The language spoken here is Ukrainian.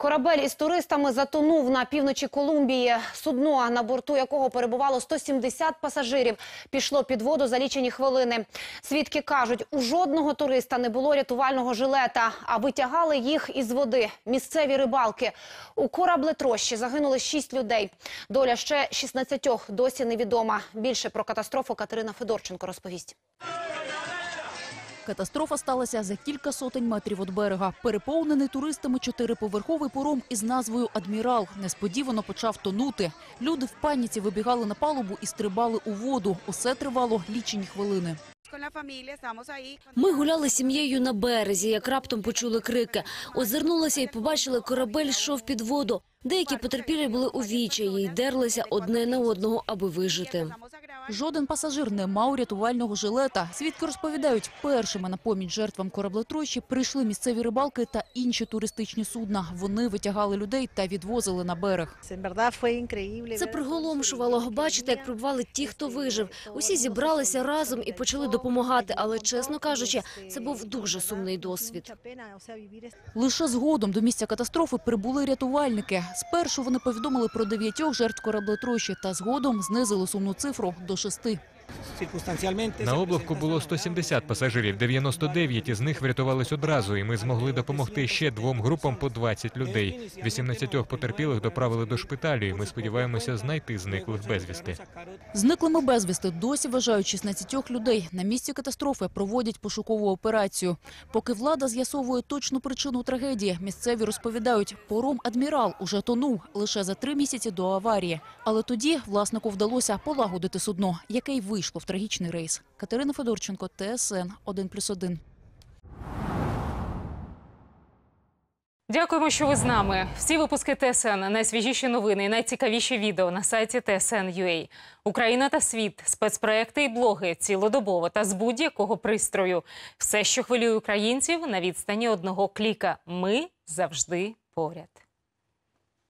Корабель із туристами затонув на півночі Колумбії. Судно, на борту якого перебувало 170 пасажирів, пішло під воду за лічені хвилини. Свідки кажуть, у жодного туриста не було рятувального жилета, а витягали їх із води. Місцеві рибалки. У кораблетрощі загинули 6 людей. Доля ще 16 досі невідома. Більше про катастрофу Катерина Федорченко розповість. Катастрофа сталася за кілька сотень метрів від берега. Переповнений туристами чотириповерховий пором із назвою «Адмірал» несподівано почав тонути. Люди в паніці вибігали на палубу і стрибали у воду. Усе тривало лічені хвилини. Ми гуляли сім'єю на березі, як раптом почули крики. Озирнулися і побачили, корабель йшов під воду. Деякі потерпілі були у відчаї й дерлися одне на одного, аби вижити. Жоден пасажир не мав рятувального жилета. Свідки розповідають, першими на поміч жертвам кораблетрощі прийшли місцеві рибалки та інші туристичні судна. Вони витягали людей та відвозили на берег. Це приголомшувало бачити, як прибували ті, хто вижив. Усі зібралися разом і почали допомагати. Але чесно кажучи, це був дуже сумний досвід. Лише згодом до місця катастрофи прибули рятувальники. Спершу вони повідомили про дев'ятьох жертв кораблетрощі та згодом знизили сумну цифру до шести. На облавку було 170 пасажирів, 99 із них врятувались одразу, і ми змогли допомогти ще двом групам по 20 людей. 18 потерпілих доправили до шпиталю, і ми сподіваємося знайти зниклих безвісти. Зниклими безвісти досі вважають 16 людей. На місці катастрофи проводять пошукову операцію. Поки влада з'ясовує точну причину трагедії, місцеві розповідають, пором «Адмірал» уже тонув лише за три місяці до аварії. Але тоді власнику вдалося полагодити судно, яке й вийшло в трагічний рейс. Катерина Федорченко, ТСН 1+,1. Дякуємо, що ви з нами. Всі випуски ТСН, найсвіжіші новини і найцікавіші відео на сайті TSN.ua. Україна та світ, спецпроекти і блоги цілодобово та з будь-якого пристрою. Все, що хвилює українців, на відстані одного кліка. Ми завжди поряд.